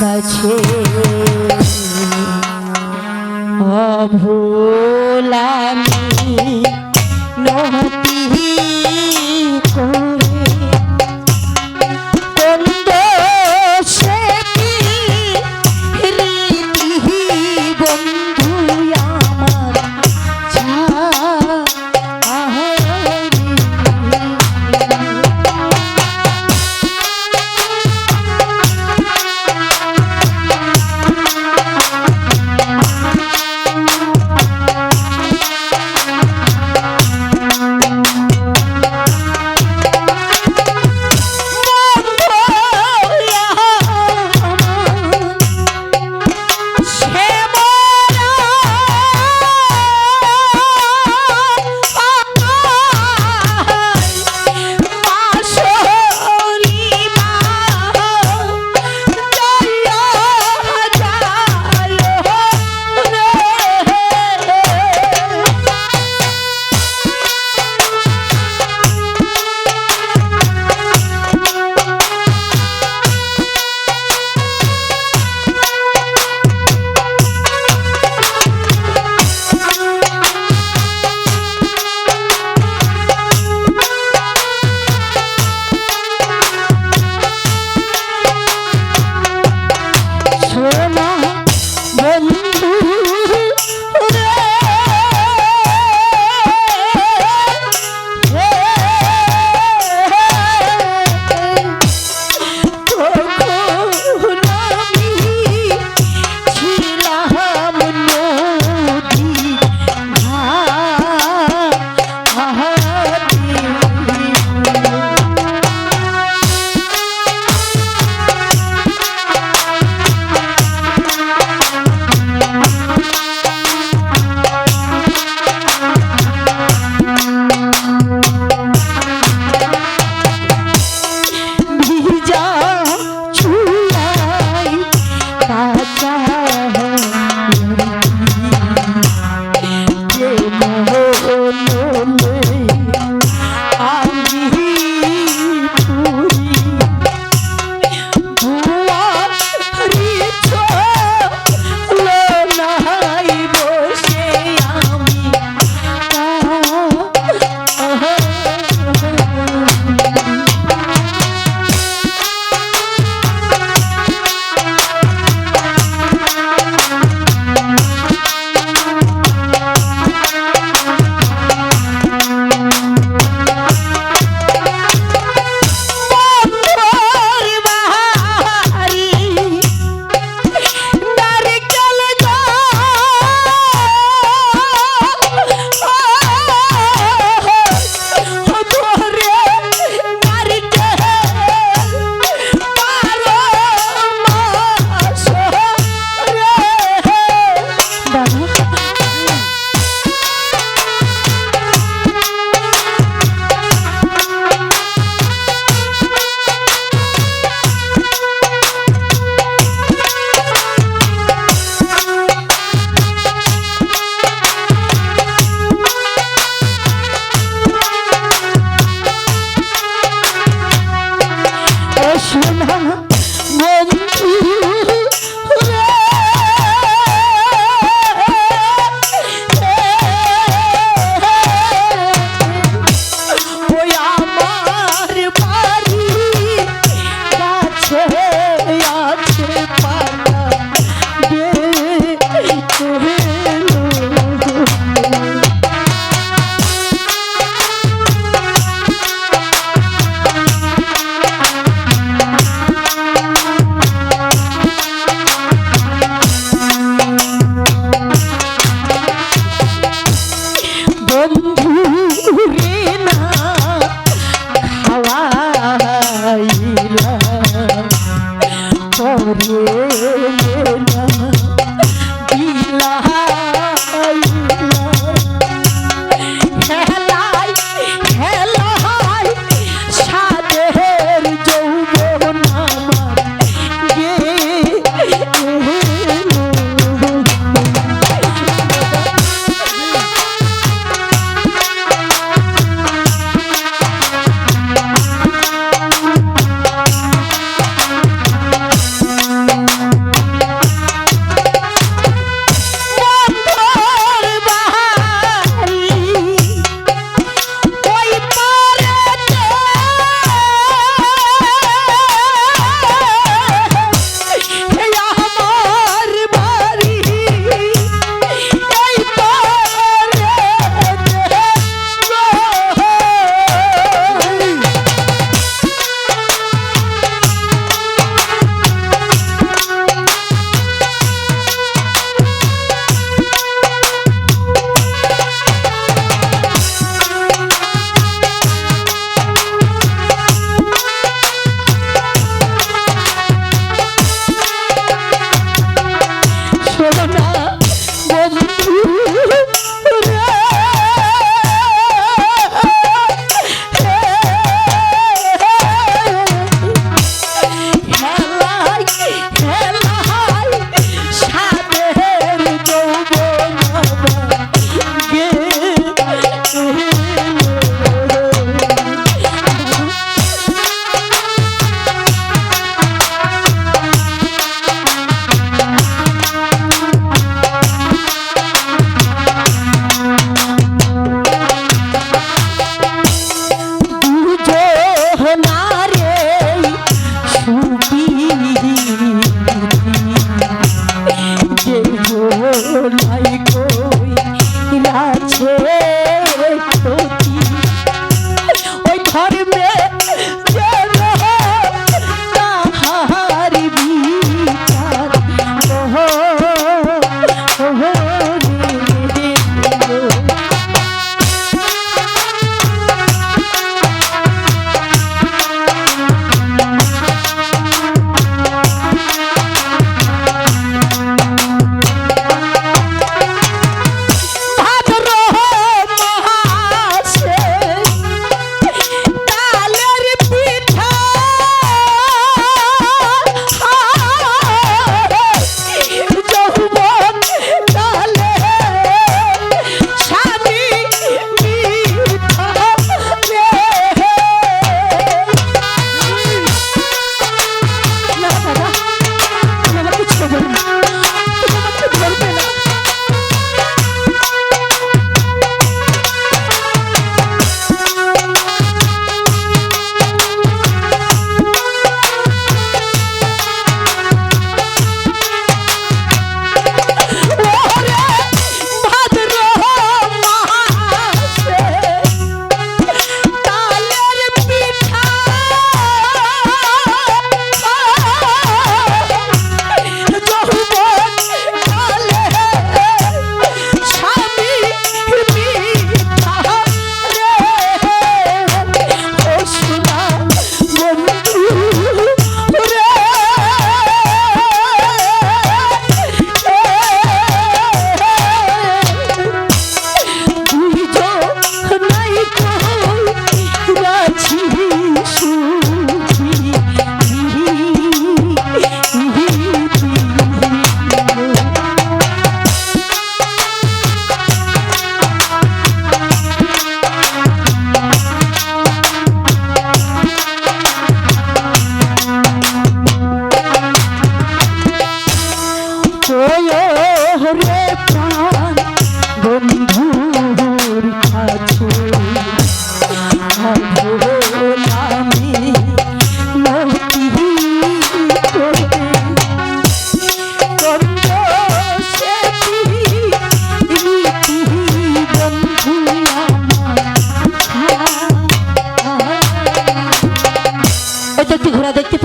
কাছে। অভোলামি নহ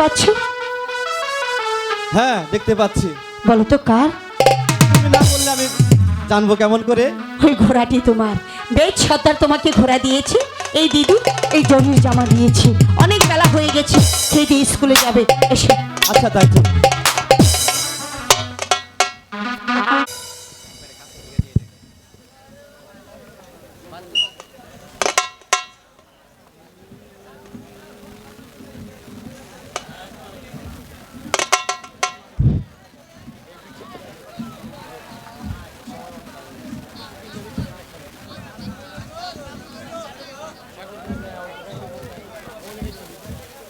পাচ্ছ? হ্যাঁ দেখতে পাচ্ছি। বলো তো কার? তুমি না বললে আমি জানব কেমন করে? ওই ঘোড়াটি তোমার। বেশ সর্দার তোমাকে ঘোড়া দিয়েছে। এই দিদি এই জমির জামা দিয়েছি। অনেক বেলা হয়ে গেছে সেই দিয়ে স্কুলে যাবে। এসে। আচ্ছা তাই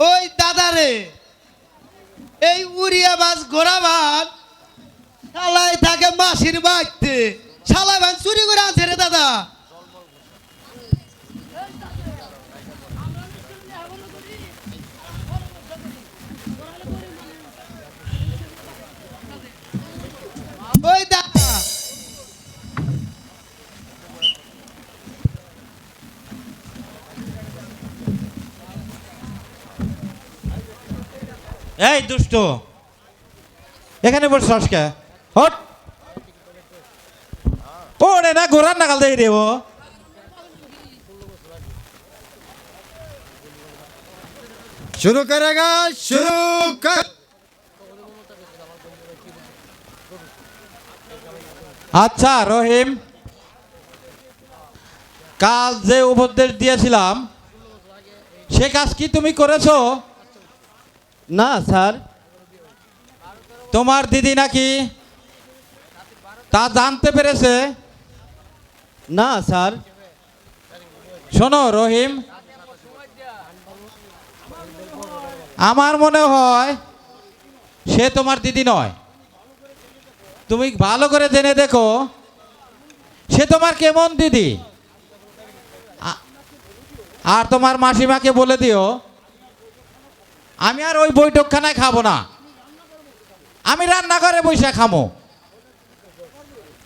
ওই দাদারে, এই উড়িয়া বাস ঘোড়া বান শালাই থাকে মাসির বাড়তে। শালাই বান চুরি করে আনছে রে দাদা। ওই দাদা এই দুষ্ট। এখানে বসছস কে? হট। ওরে না ঘোরার নাগাল দেই রে ও শুরু করেগা শুরু কর। আচ্ছা রহিম কাজ যে উপদেশ দিয়েছিলাম সে কাজ কি তুমি করেছ? না স্যার। তোমার দিদি নাকি তা জানতে পেরেছে? না স্যার। শোনো রহিম। আমার মনে হয় সে তোমার দিদি নয়। তুমি ভালো করে জেনে দেখো সে তোমার কেমন দিদি? আর তোমার মাসিমাকে বলে দিও। আমি আর ওই বৈঠকখানায় খাব না। আমি রান্নাঘরে বসে খামো।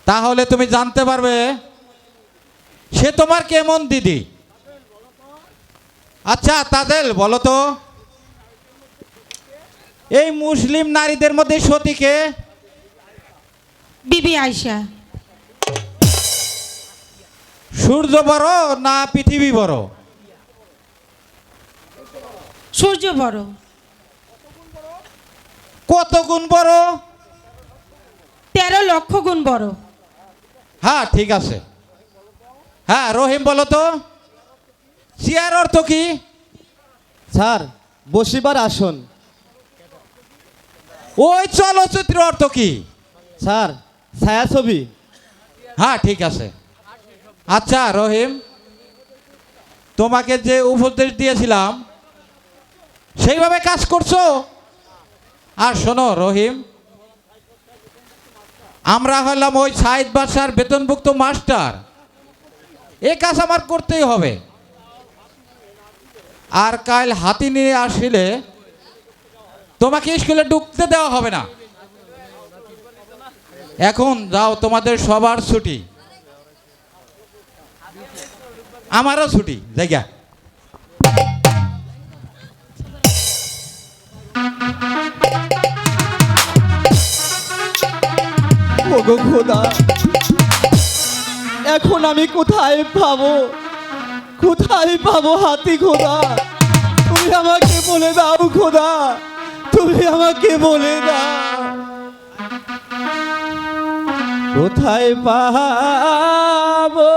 তাহলে তুমি জানতে পারবে সে তোমার কেমন দিদি? আচ্ছা তাদের বলো তো। এই মুসলিম নারীদের মধ্যে সতীকে বিবি আয়সা সূর্য বড় না পৃথিবী বড়? সূর্য বড়। কত গুণ বড়? তেরো লক্ষ গুণ বড়। হ্যাঁ ঠিক আছে। হ্যাঁ রহিম বলো তো। চেয়ার অর্থ কি? স্যার বসিবার আসন। ওই চলচ্চিত্র অর্থ কি? স্যার ছায়াছবি। হ্যাঁ ঠিক আছে। আচ্ছা রহিম তোমাকে যে উপদেশ দিয়েছিলাম সেইভাবে কাজ করছ? আর শোনো, রহিম, আমরা হলাম ওই সাইদ বাসার বেতনভুক্ত মাস্টার। এ কাজ আমার করতেই হবে। আর কাল হাতি নিয়ে আসলে তোমাকে স্কুলে ঢুকতে দেওয়া হবে না। এখন যাও, তোমাদের সবার ছুটি। আমারও ছুটি জায়গা ওগো খোদা। এখন আমি কোথায় পাবো? কোথায় পাবো হাতি খোদা? তুমি আমাকে বলে দাও খোদা। তুমি আমাকে বলে দাও। কোথায় পাবো?